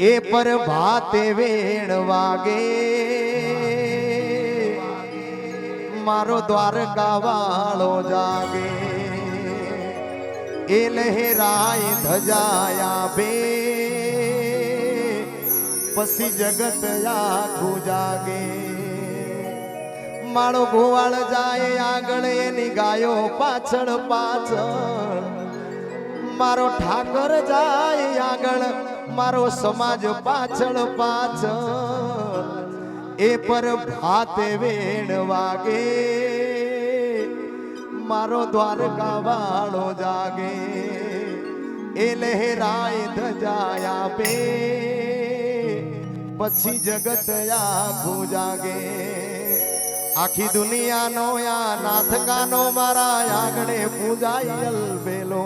એ પર ભાતે વેણ વાગે. મારો દ્વારકા વાળો જાગે. એ લહેરાય ધજાયા બે પછી જગત આખું જાગે. મારો ગોવાળ જાય, આગળ એની ગાયો પાછળ પાછળ. મારો ઠાકર જાય, આગળ મારો સમાજ પાછળ પાછળ, એ પર ભાતે વેણ વાગે. મારો દ્વારકા વાળો જાગે, એ લહેરાય ધજાયા પે પછી જગત આખું જાગે. આખી દુનિયાનો યા નાથકાનો મારા આંગણે પૂજાય અલબેલો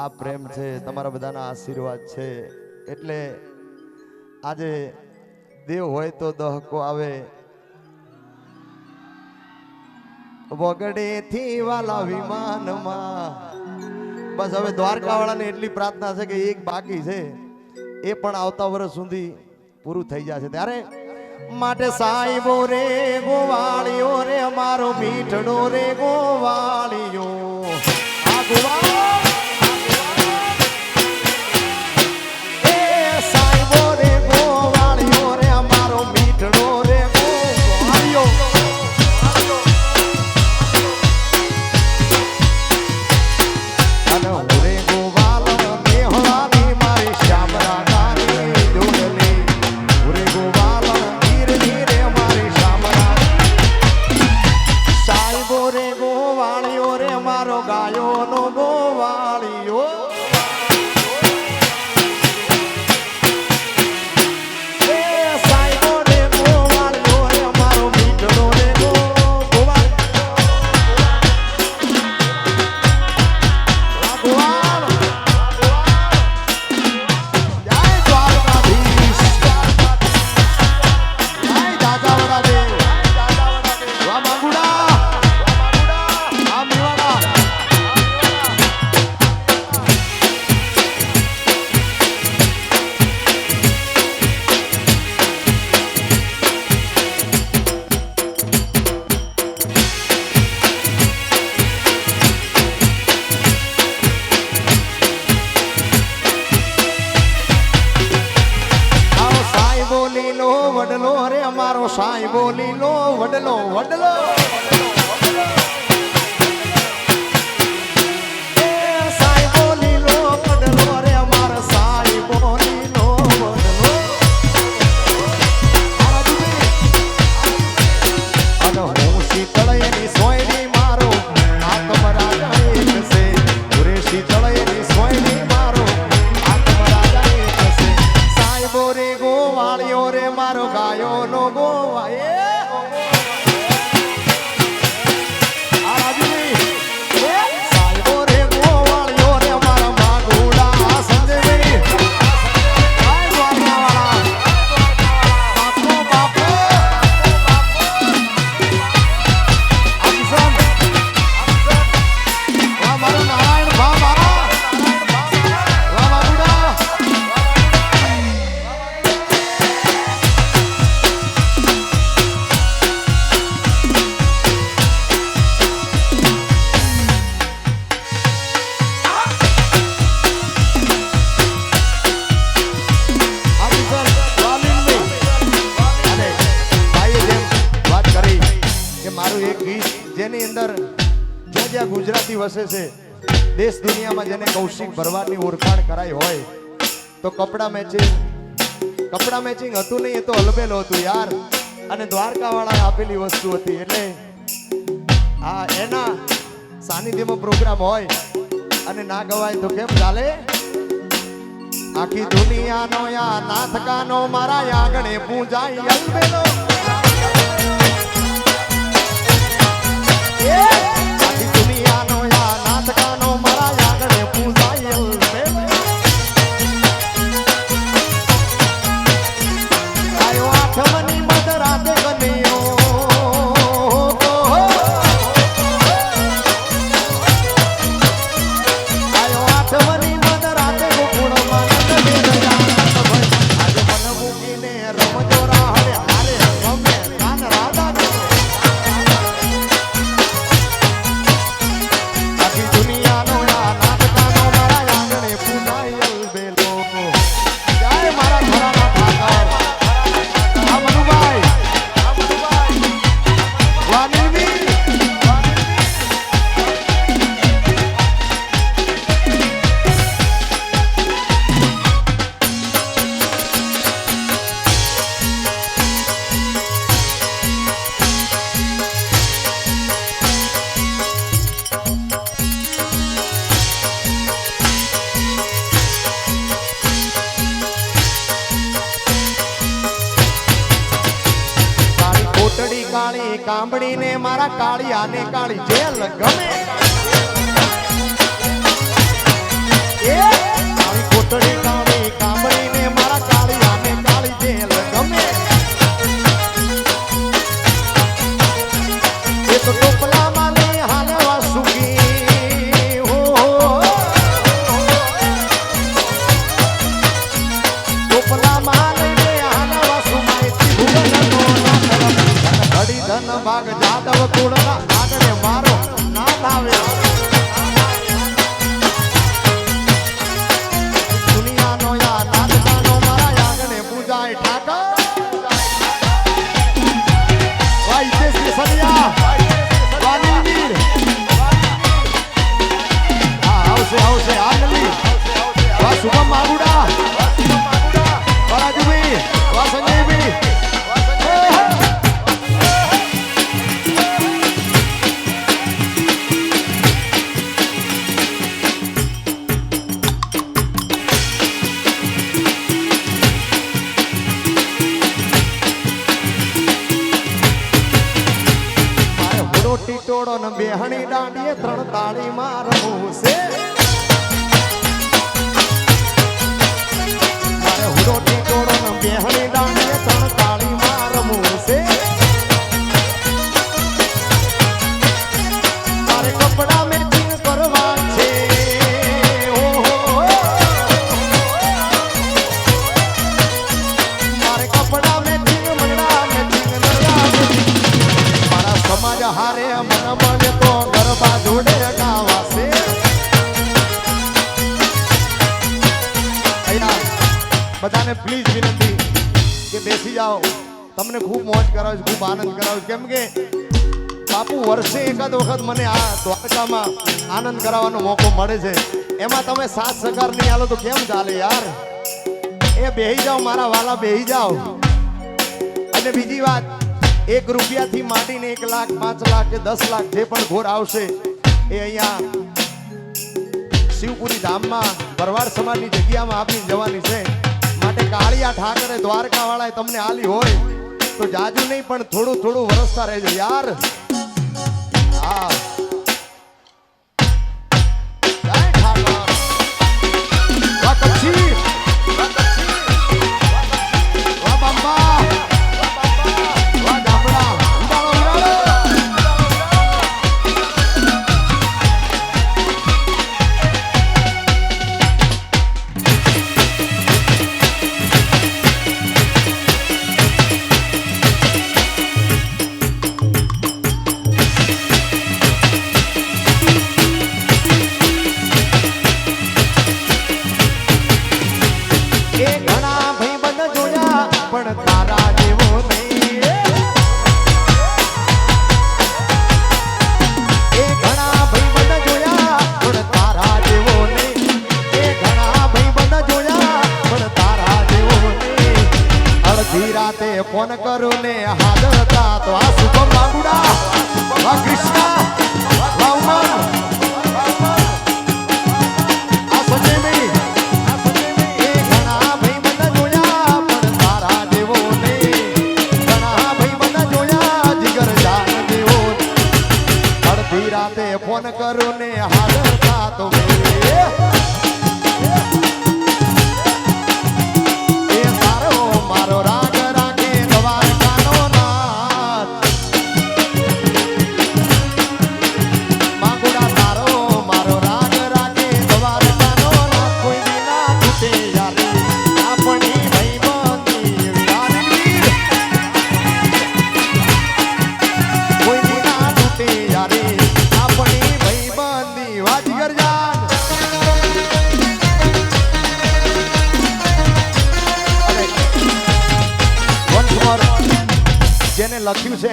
આ પ્રેમ છે, તમારા બધાના આશીર્વાદ છે. એટલે આજે દેવ હોય તો દહકો આવે. વગડેથી વાલા વિમાનમાં. બસ હવે દ્વારકા વાળાને એટલી પ્રાર્થના છે કે એક બાકી છે. એ પણ આવતા વર્ષ સુધી પૂરું થઈ જશે. ત્યારે માટે સાહેબો રે ગોવાળિયો રે, અમારો મીઠડો રે ગોવાળિયો આ ગોવાળ વસે છે. દેશ દુનિયામાં જેને કૌશિક ભરવાડની ઓળખાણ કરાઈ હોય, તો કપડા મેચિંગ કપડા મેચિંગ હતું નહીં, એ તો અલબેલો હતું યાર. અને દ્વારકાવાળાએ આપેલી વસ્તુ હતી, એટલે હા એના સાનિધ્યમાં પ્રોગ્રામ હોય, અને ના ગવાય તો કેમ ચાલે? આખી દુનિયાનો યા નાથકાનો, મારા આગળ પૂજાય અલબેલો એ આવશે આવશે આગલી શુભમ માગુડા એકાદ વખત મને આ દ્વારકામાં આનંદ કરાવવાનો મોકો મળે છે. એમાં તમે સાત સકાર નહીં આલો તો કેમ ચાલે યાર? એ બેહી જાઓ, મારા વાલા બેહી જાઓ. અને બીજી વાત, એક રૂપિયાથી માંડીને એક લાખ, પાંચ લાખ કે દસ લાખ જે પણ ઘોર આવશે, એ અહીંયા શિવપુરી ધામમાં, ભરવાડ સમાજની જગ્યામાં આપી જવાની છે. માટે કાળિયા ઠાકરે દ્વારકા વાળાએ તમને આલી હોય, તો જાજુ નહીં, પણ થોડું થોડું વરસતા રહેજો યાર. રાતે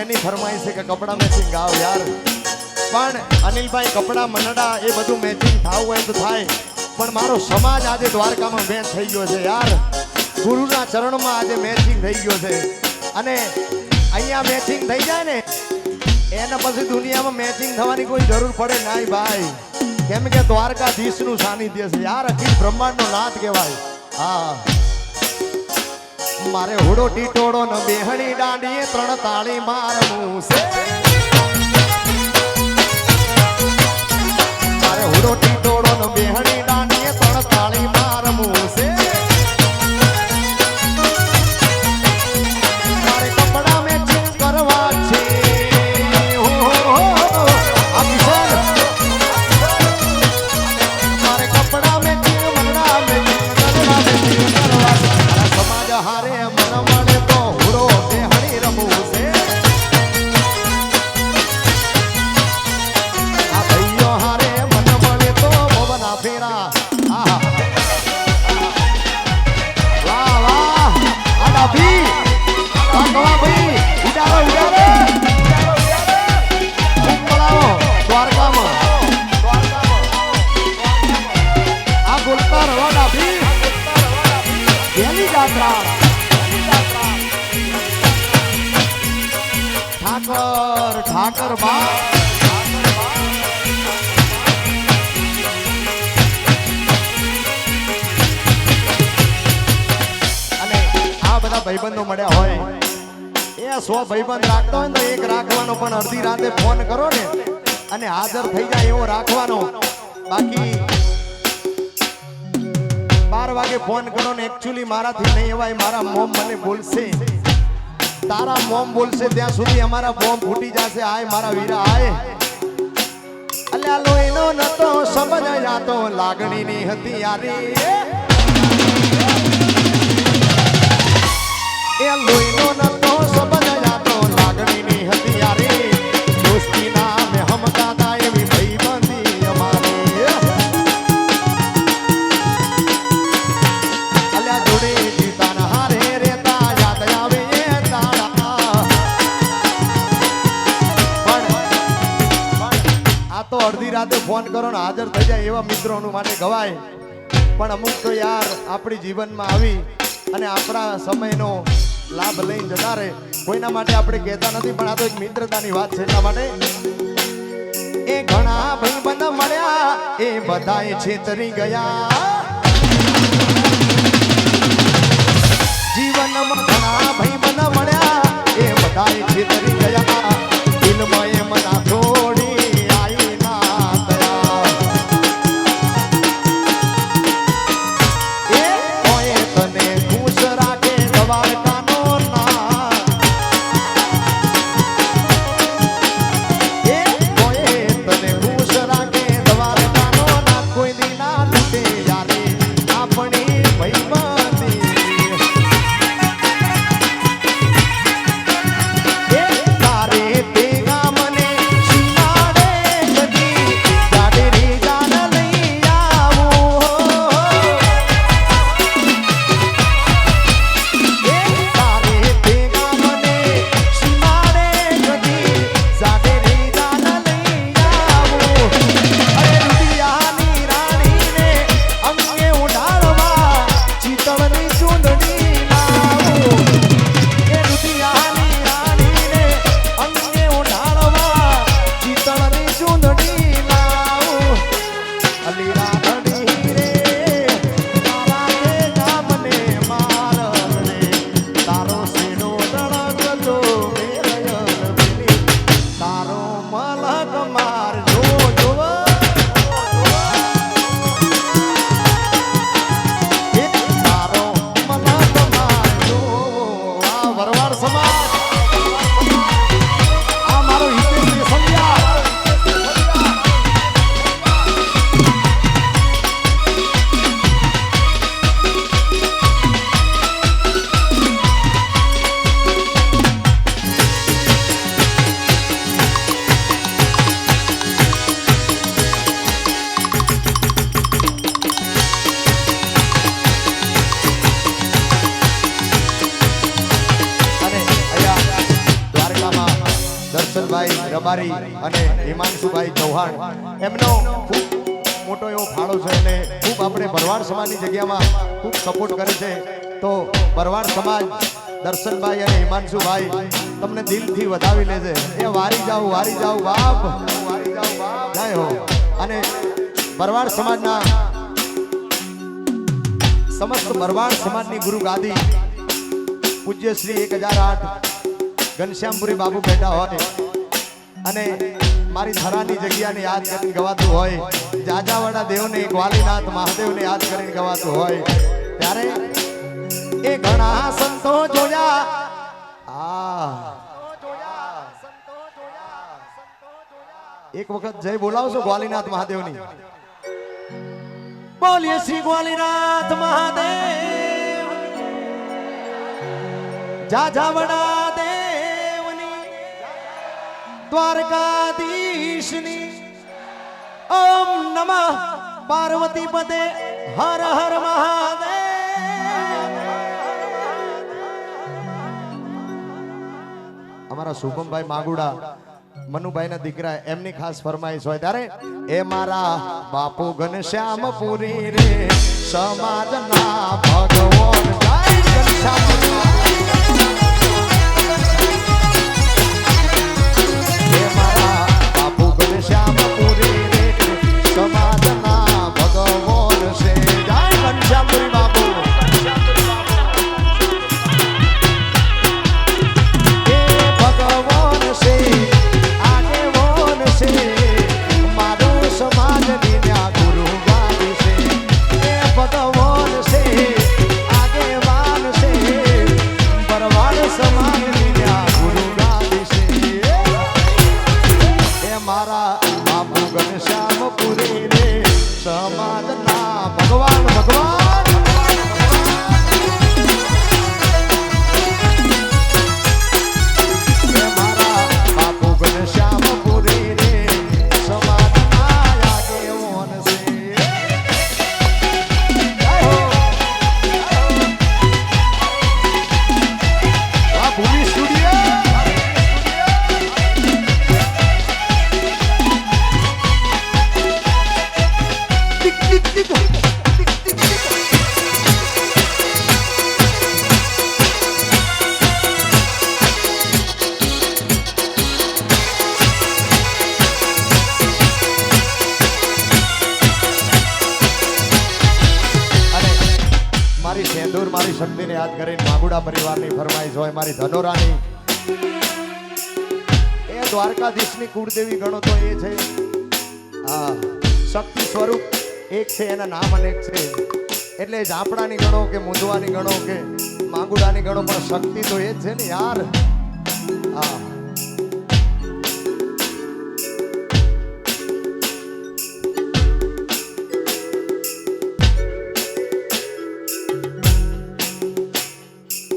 એની ફરમાઈ છે કે કપડા મેચિંગ ગાવ યાર. પણ અનિલભાઈ, કપડાં મનડા એ બધું મેચિંગ થવું હોય તો થાય. પણ મારો સમાજ આજે દ્વારકામાં મેચ થઈ ગયો છે યાર. ગુરુના ચરણમાં આજે મેચિંગ થઈ ગયો છે. અને અહીંયા મેચિંગ થઈ જાય ને, એના પછી દુનિયામાં મેચિંગ થવાની કોઈ જરૂર પડે નહીં ભાઈ. કેમ કે દ્વારકાધીશનું સાનિધ્ય છે યાર. અખિલ બ્રહ્માંડનો નાથ કહેવાય. હા. મારે હુડો ટીટોડો ન બેહણી દાંડીએ ત્રણ તાળી મારવું છે. મારે હુડો ટીટોડો ન બેહણી દાંડીએ બધા ભાઈબંધો મળ્યા હોય. એ સો ભાઈબંધ રાખતા હોય તો એક રાખવાનો પણ અડધી રાતે ફોન કરો ને અને હાજર થઈ જાય એવો રાખવાનો. બાકી બાર વાગે ફોન કરો ને એકચ્યુઅલી મારાથી નહીં એવાય મારા મોમ મને બોલશે તારા મોમ બોલશે ત્યાં સુધી અમારા બોમ્બ ફૂટી જશે. આય મારા વીરા, આય. અલ્યા લોહીનો નતો, સમજ જાતો લાગણીની હતી યારી. એ લોહીનો નતો સમજ તો લાગણીની હતી યારી દોસ્તીના એવી ભાઈબંધી જોડે જીતાના હારે રેતા યાદ આવે એ તારા પણ, આ તો અડધી રાતે ફોન કરો ને હાજર થઈ જાય એવા મિત્રોનું માટે ગવાય. પણ અમુક તો યાર આપણી જીવનમાં આવી અને આપણા સમયનો લાભ લઈને જતા રહે. કોઈના માટે આપણે કહેતા નથી, પણ આ તો એક મિત્રતાની વાત છે એટલા માટે. એ ઘણા ભાઈબંધ મળ્યા, એ બધાએ છેતરી ગયા. જીવનમાં ઘણા ભાઈબંધ મળ્યા, એ બધાએ છેતરી ગયા. દિલમાં અને હિમાંશુભાઈ ચૌહાણ. એમનો ખૂબ મોટો એવો ફાળો છે અને ખૂબ આપણે ભરવાડ સમાજની જગ્યામાં ખૂબ સપોર્ટ કરે છે. તો ભરવાડ સમાજ, દર્શનભાઈ અને હિમાંશુભાઈ તમને દિલથી વધાવી લે એ વારી જાઓ વારી જાઓ, બાપ. વારી જાઓ બાપ જય હો. અને ભરવાડ સમાજના સમસ્ત ભરવાડ સમાજની ગુરુ ગાદી પૂજ્ય શ્રી એક હજાર આઠ ઘનશ્યામપુરી બાબુ બેઠા હોય. અને મારી ધરાની જગ્યાને યાદ કરીને ગવાતું હોય જાજાવાડા દેવને ગ્વાલીનાથ મહાદેવને યાદ કરીને ગવાતું હોય, ત્યારે એ ઘણા સંતો જોયા. આ એક વખત જય બોલાવશો ગ્વાલીનાથ મહાદેવની. બોલીએ શ્રી ગ્વાલીનાથ મહાદેવ. જાજાવડા દ્વારકાધીશની ઓમ નમઃ. પાર્વતી પદે હર હર મહાદેવ. અમારા શુભમભાઈ માગુડા, મનુભાઈના દીકરા, એમની ખાસ ફરમાઈશ હોય ત્યારે, એ મારા બાપુ ઘનશ્યામ પુરી રે, સમાજના ભગવાન. મારા બાપુ ઘનશ્યામ પુરી રે સમાજના કરીને માગુડા પરિવારની ફરમાઈશ હોય, મારી ધનોરાની. એ દ્વારકાધીશની કુળદેવી ગણો તો એ છે. હા, શક્તિ સ્વરૂપ એક છે, એના નામ અનેક છે. એટલે ઝાપડાની ગણો કે મુંદવાની ગણો કે માગુડાની ગણો, પણ શક્તિ તો એ જ છે ને યાર.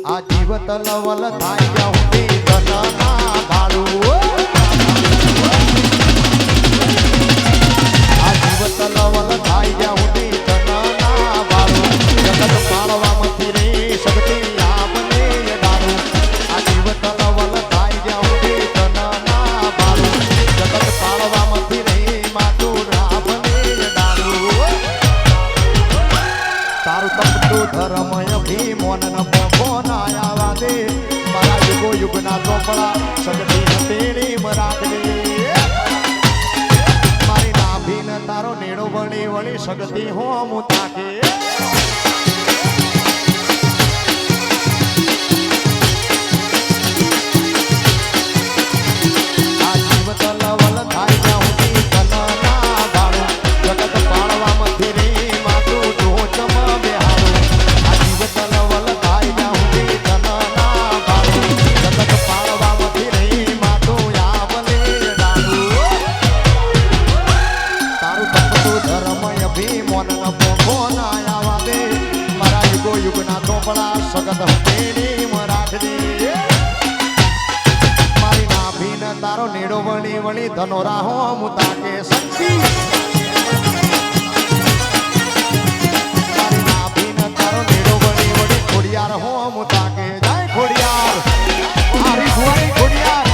આ જીવત લવલ થાય જાઉંદી ધનના ભાડું આ જીવત લવલ થાય જાઉંદી યુગના ચોપડા સગતી હતેડી મરાકડે મારી નાભીન તારો નેડો વળી વળી સગતી હું તાકે તારો નેડો વળી વળી ધનો રાહો શક્તિ નેડો વળી વળી ખોડિયાર હો મુતાકે જાય ખોડિયાર. મારી ખોડિયાર.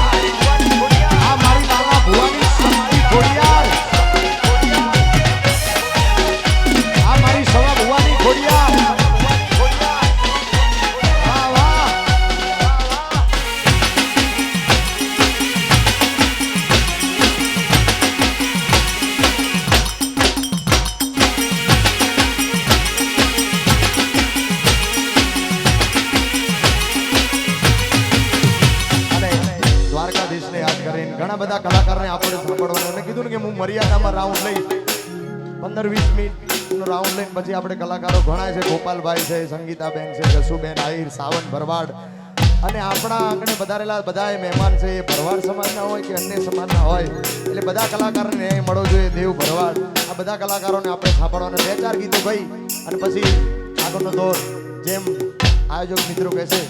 ઘણા બધા કલાકારને આપણે સાંભળવાનું અને કીધું ને કે હું મર્યાદામાં રાઉન્ડ લઈશ. પંદર વીસ મિનિટનો રાઉન્ડ લઈને પછી આપણે કલાકારો ઘણા છે. ગોપાલભાઈ છે, સંગીતાબેન છે, જસુબેન, આહિર, સાવન, ભરવાડ અને આપણા આંગણે વધારેલા બધા મહેમાન છે. એ ભરવાડ સમાજના હોય કે અન્ય સમાજના હોય, એટલે બધા કલાકારોને ન્યાય મળવો જોઈએ. દેવ ભરવાડ. આ બધા કલાકારોને આપણે સાંભળવાના બે ચાર ગીતો ભાઈ અને પછી આગળનો દોર જેમ આયોજક મિત્રો કહે છે